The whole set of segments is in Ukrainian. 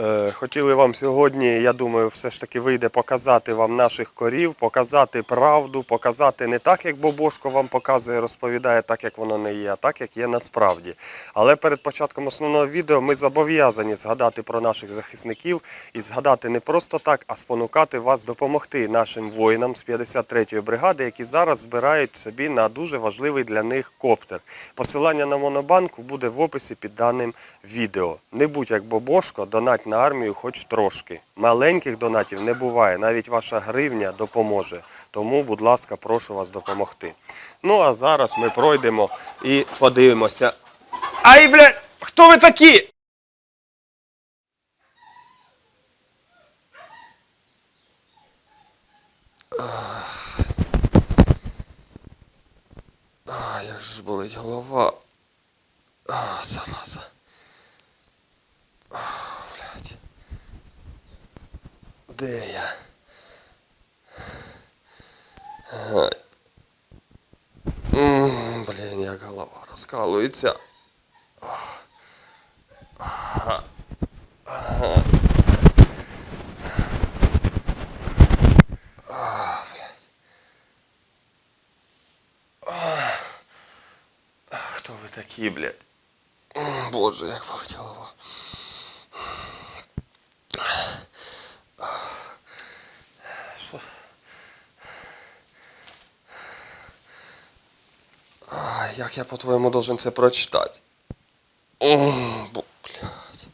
Е, Хотіли вам сьогодні, я думаю, все ж таки вийде показати вам наших корів, показати правду, показати не так, як Бобошко вам показує, розповідає, так як воно не є, а так, як є насправді. Але перед початком основного відео ми зобов'язані згадати про наших захисників і згадати не просто так, а спонукати вас допомогти нашим воїнам з 53-ї бригади, які зараз збирають собі на дуже важливий для них коптер. Посилання на монобанку буде в описі під даним відео. Не будь як Бобошко, донать на армію хоч трошки. Маленьких донатів не буває, навіть ваша гривня допоможе. Тому, будь ласка, прошу вас допомогти. Ну а зараз ми пройдемо і подивимося. Ай, блядь, хто ви такі? А, як же болить голова. А, зараза. А, блядь. Де я? Ага. М, Блін, як голова розкалується. Ах. Ага. Ага. А, блядь. А, Хто ви такі, блядь? М, Боже, як болить як я по-твоєму должен це прочитати? Бо- Блядь.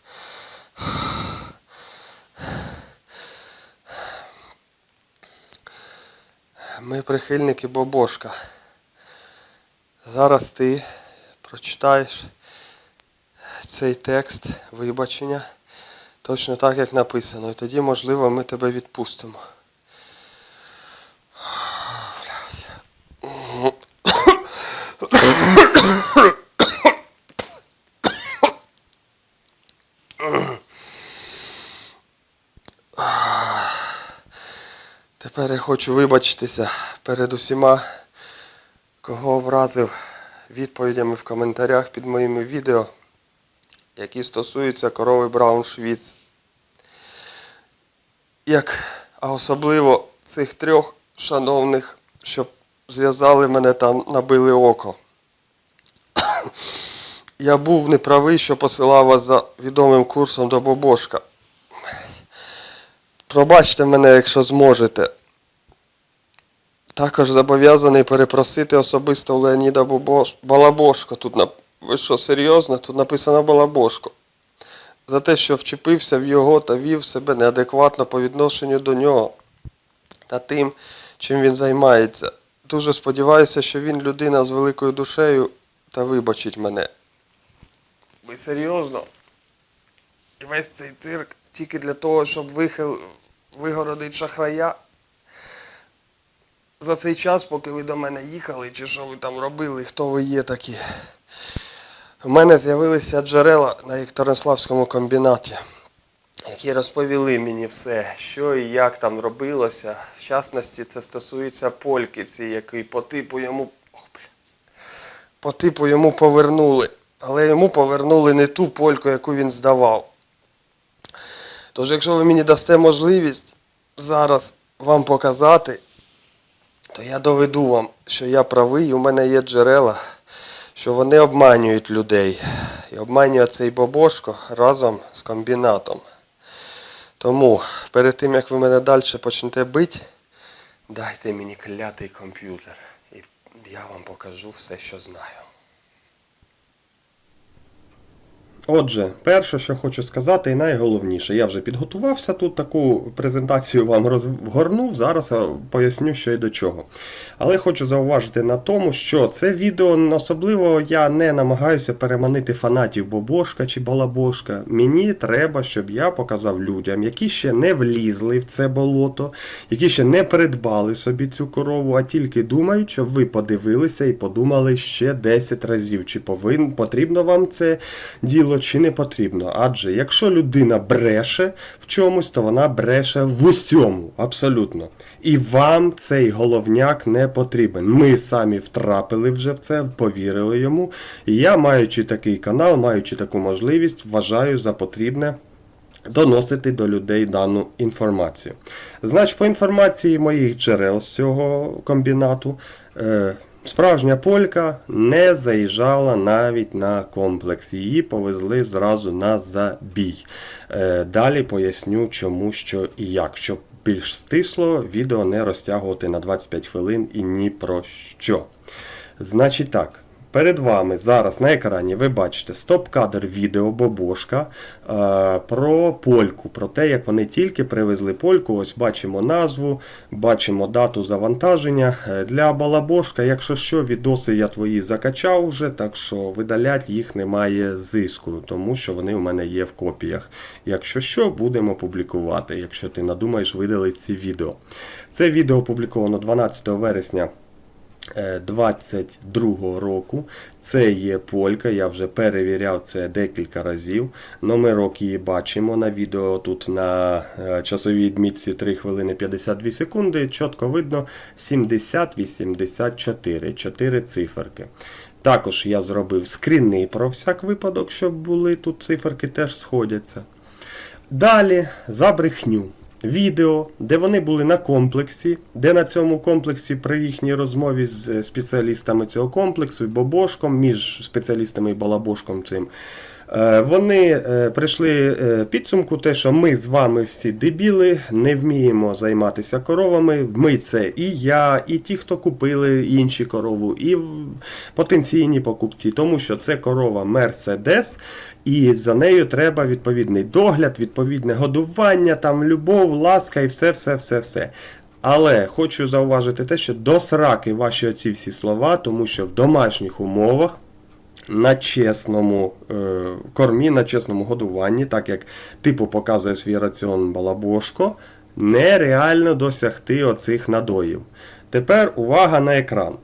Ми прихильники Бобошка. Зараз ти прочитаєш цей текст вибачення точно так, як написано. І тоді, можливо, ми тебе відпустимо. Тепер я хочу вибачитися перед усіма, кого образив відповідями в коментарях під моїми відео, які стосуються корови Брауншвіц. Як, а особливо цих трьох шановних, що зв'язали мене там, набили око. Я був неправий, що посилав вас за відомим курсом до Бобошка. Пробачте мене, якщо зможете. Також зобов'язаний перепросити особисто у Леоніда Бобош... Балабошко. Тут на... Ви що, серйозно? Тут написано Балабошко. За те, що вчепився в його та вів себе неадекватно по відношенню до нього та тим, чим він займається. Дуже сподіваюся, що він людина з великою душею та вибачить мене. Ви серйозно? І весь цей цирк тільки для того, щоб вихил... вигородити шахрая? За цей час, поки ви до мене їхали, чи що ви там робили, хто ви є такі? У мене з'явилися джерела на Вікторославському комбінаті, які розповіли мені все, що і як там робилося. В частності це стосується польки, ці, який по типу йому. По типу йому повернули. Але йому повернули не ту польку, яку він здавав. Тож, якщо ви мені дасте можливість зараз вам показати, то я доведу вам, що я правий, у мене є джерела, що вони обманюють людей. І обманює цей бобошко разом з комбінатом. Тому перед тим, як ви мене далі почнете бити, дайте мені клятий комп'ютер. Я вам покажу все, що знаю. Отже, перше, що хочу сказати, і найголовніше, я вже підготувався тут таку презентацію вам розгорнув. Зараз поясню, що і до чого. Але хочу зауважити на тому, що це відео особливо я не намагаюся переманити фанатів Бобошка чи Балабошка. Мені треба, щоб я показав людям, які ще не влізли в це болото, які ще не придбали собі цю корову, а тільки думають, щоб ви подивилися і подумали ще 10 разів, чи повин, потрібно вам це діло чи не потрібно. Адже якщо людина бреше в чомусь, то вона бреше в усьому, абсолютно. І вам цей головняк не потрібен. Ми самі втрапили вже в це, повірили йому. І я, маючи такий канал, маючи таку можливість, вважаю за потрібне доносити до людей дану інформацію. Значить, по інформації моїх джерел з цього комбінату, е, справжня полька не заїжджала навіть на комплекс. Її повезли зразу на забій. Е, далі поясню, чому, що і як. Щоб більш стисло, відео не розтягувати на 25 хвилин і ні про що. Значить так. Перед вами зараз на екрані ви бачите стоп-кадр відео Бобошка е, про польку, про те, як вони тільки привезли польку. Ось бачимо назву, бачимо дату завантаження. Е, Для Балабошка, якщо що, відоси я твої закачав вже, так що видалять їх немає зиску, тому що вони у мене є в копіях. Якщо що, будемо публікувати, якщо ти надумаєш видалити ці відео. Це відео опубліковано 12 вересня. 22 року. Це є полька, я вже перевіряв це декілька разів. Номерок її бачимо на відео тут на е, часовій відмітці 3 хвилини 52 секунди. Чітко видно 70-84, 4 циферки. Також я зробив скріни про всяк випадок, щоб були тут циферки теж сходяться. Далі за брехню. Відео, де вони були на комплексі, де на цьому комплексі при їхній розмові з е, спеціалістами цього комплексу, і Бобошком, між спеціалістами і Балабошком цим, вони е, прийшли е, підсумку, те, що ми з вами всі дебіли, не вміємо займатися коровами. Ми це і я, і ті, хто купили інші корову, і потенційні покупці, тому що це корова Мерседес, і за нею треба відповідний догляд, відповідне годування, там любов, ласка і все, все, все, все. Але хочу зауважити те, що до сраки ваші оці всі слова, тому що в домашніх умовах на чесному е, кормі, на чесному годуванні, так як типу показує свій раціон Балабошко, нереально досягти оцих надоїв. Тепер увага на екран.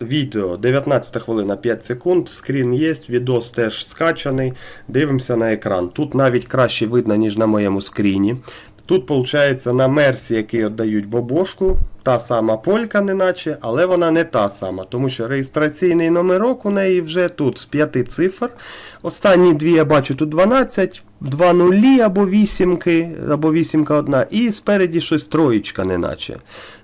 Відео 19 хвилина 5 секунд, скрін є, відос теж скачаний. Дивимося на екран. Тут навіть краще видно, ніж на моєму скріні. Тут, виходить, на мерсі, який віддають бобошку, та сама полька, неначе, але вона не та сама, тому що реєстраційний номерок у неї вже тут з п'яти цифр. Останні дві я бачу тут 12, два нулі або вісімки, або вісімка одна, і спереді щось троєчка, неначе.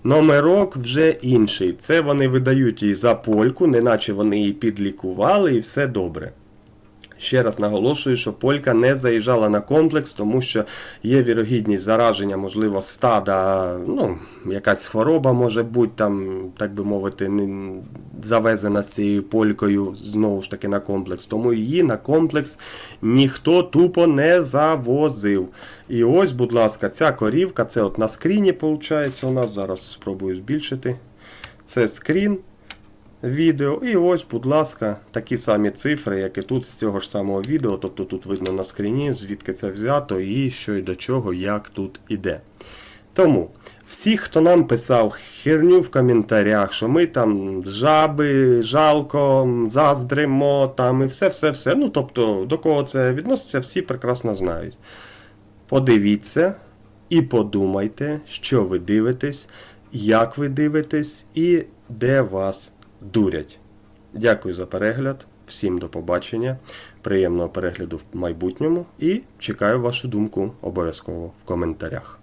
Номерок вже інший. Це вони видають їй за польку, неначе вони її підлікували і все добре. Ще раз наголошую, що полька не заїжджала на комплекс, тому що є вірогідність зараження, можливо, стада, ну, якась хвороба може бути там, так би мовити, завезена з цією полькою знову ж таки на комплекс. Тому її на комплекс ніхто тупо не завозив. І ось, будь ласка, ця корівка, це от на скріні, виходить, у нас зараз спробую збільшити. Це скрін відео. І ось, будь ласка, такі самі цифри, як і тут з цього ж самого відео. Тобто тут видно на скріні, звідки це взято, і що й до чого, як тут іде. Тому. Всі, хто нам писав херню в коментарях, що ми там жаби, жалко, заздримо там і все-все-все. Ну, тобто, до кого це відноситься, всі прекрасно знають. Подивіться і подумайте, що ви дивитесь, як ви дивитесь і де вас дурять. Дякую за перегляд. Всім до побачення, приємного перегляду в майбутньому і чекаю вашу думку обов'язково в коментарях.